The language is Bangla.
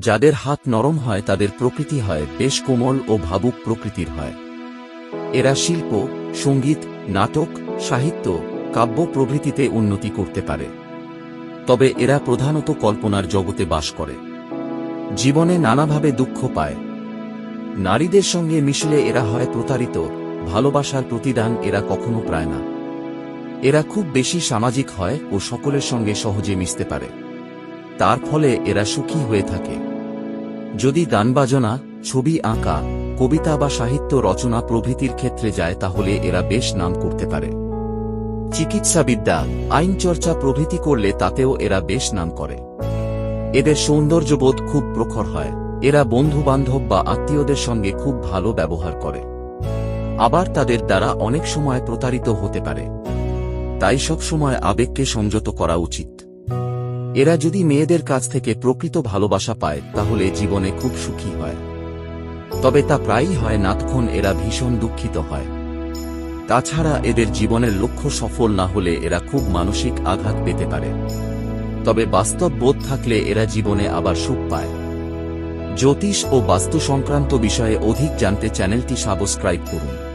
যাদের হাত নরম হয় তাদের প্রকৃতি হয় বেশ কোমল ও ভাবুক প্রকৃতির হয়। এরা শিল্প, সংগীত, নাটক, সাহিত্য, কাব্য প্রভৃতিতে উন্নতি করতে পারে। তবে এরা প্রধানত কল্পনার জগতে বাস করে। জীবনে নানাভাবে দুঃখ পায়। নারীদের সঙ্গে মিশলে এরা হয় প্রতারিত, ভালোবাসার প্রতিদান এরা কখনো পায় না। এরা খুব বেশি সামাজিক হয় ও সকলের সঙ্গে সহজে মিশতে পারে। তার ফলে এরা সুখী হয়ে থাকে। যদি গান বাজনা ছবি আঁকা, কবিতা বা সাহিত্য রচনা প্রভৃতির ক্ষেত্রে যায় তাহলে এরা বেশ নাম করতে পারে। চিকিৎসাবিদ্যা আইন চর্চা প্রভৃতি করলে তাতেও এরা বেশ নাম করে। এদের সৌন্দর্যবোধ খুব প্রখর হয়। এরা বন্ধুবান্ধব বা আত্মীয়দের সঙ্গে খুব ভালো ব্যবহার করে। আবার তাদের দ্বারা অনেক সময় প্রতারিত হতে পারে। তাই সব সময় আবেগকে সংযত করা উচিত। এরা যদি মেয়েদের কাছ থেকে প্রকৃত ভালোবাসা পায়, তাহলে জীবনে খুব সুখী হয়। তবে তা প্রায়ই হয় নাতক্ষণ এরা ভীষণ দুঃখিত হয়। তাছাড়া এদের জীবনের লক্ষ্য সফল না হলে এরা খুব মানসিক আঘাত পেতে পারে। তবে বাস্তব বোধ থাকলে এরা জীবনে আবার সুখ পায়। জ্যোতিষ ও বাস্তু সংক্রান্ত বিষয়ে অধিক জানতে চ্যানেলটি সাবস্ক্রাইব করুন।